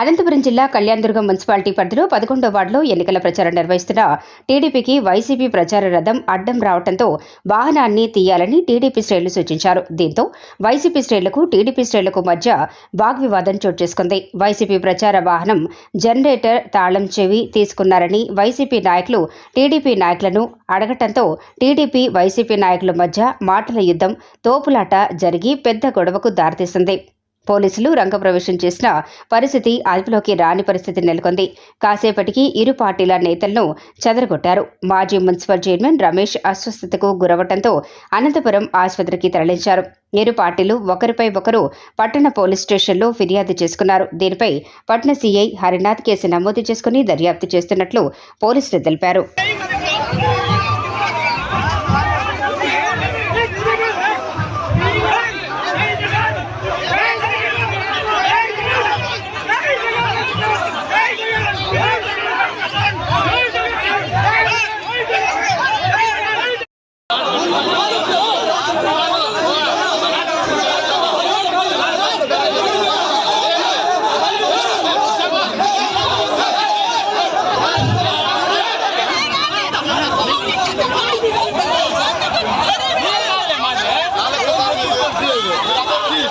అనంతపురం జిల్లా కళ్యాణదుర్గం మున్సిపాలిటీ పరిధిలో పదకొండో వార్డులో ఎన్నికల ప్రచారం నిర్వహిస్తున్న టీడీపీకి వైసీపీ ప్రచార రథం అడ్డం రావడంతో వాహనాన్ని తీయాలని టీడీపీ శ్రేణులు సూచించారు. దీంతో వైసీపీ శ్రేణులకు టీడీపీ శ్రేణులకు మధ్య వాగ్వివాదం చోటు చేసుకుంది. వైసీపీ ప్రచార వాహనం జనరేటర్ తాళం చెవి తీసుకున్నారని వైసీపీ నాయకులు టీడీపీ నాయకులను అడగటంతో టీడీపీ వైసీపీ నాయకుల మధ్య మాటల యుద్ధం తోపులాట జరిగి పెద్ద గొడవకు దారితీసింది. పోలీసులు రంగప్రవేశం చేసిన పరిస్థితి అదుపులోకి రాని పరిస్థితి నెలకొంది. కాసేపటికి ఇరు పార్టీల నేతలను చెదరగొట్టారు. మాజీ మున్సిపల్ చైర్మన్ రమేష్ అస్వస్థతకు గురవటంతో అనంతపురం ఆసుపత్రికి తరలించారు. ఇరు పార్టీలు ఒకరిపై ఒకరు పట్టణ పోలీస్ స్టేషన్లో ఫిర్యాదు చేసుకున్నారు. దీనిపై పట్న సీఐ హరినాథ్ కేసు నమోదు చేసుకుని దర్యాప్తు చేస్తున్నట్లు పోలీసులు తెలిపారు.